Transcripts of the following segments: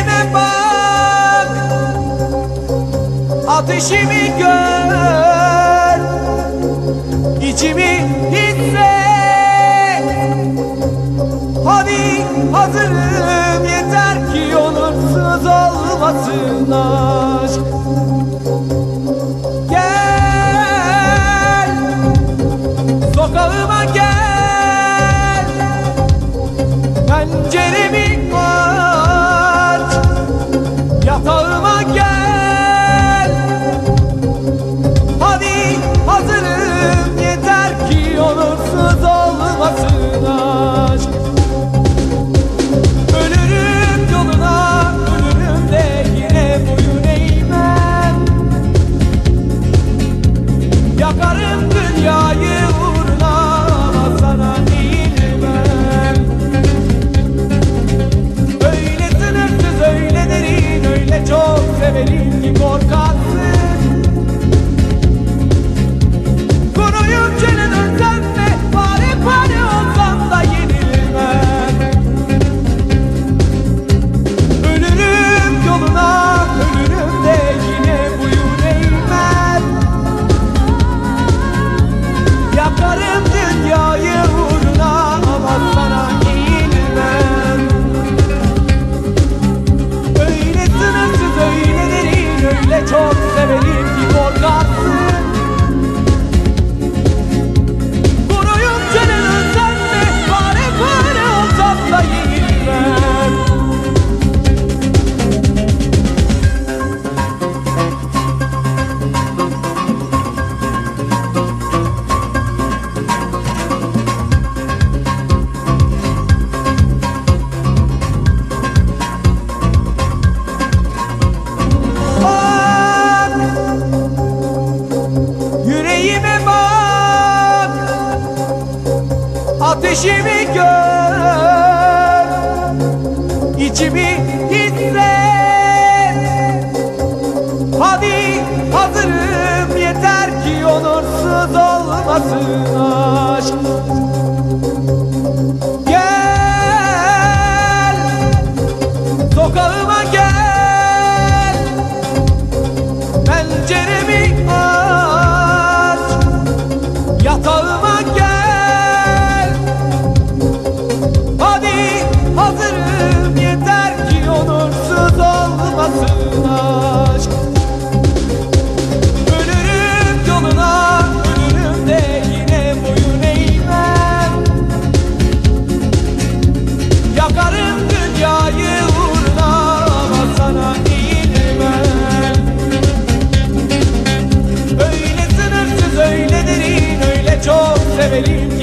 Ateşime bak. Ateşimi gör. İçimi onursuz olmasın ateşimi gör İçimi hisset Hadi hazırım yeter ki onursuz olmasın aşk.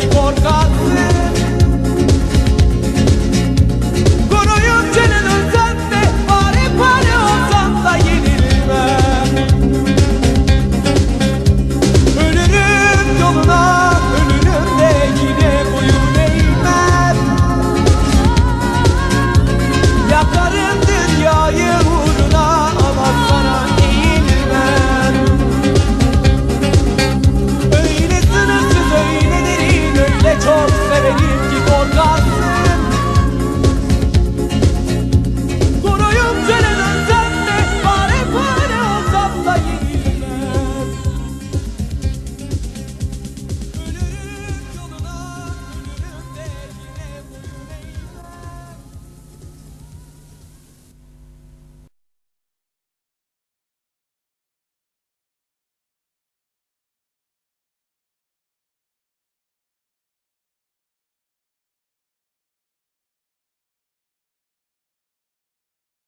por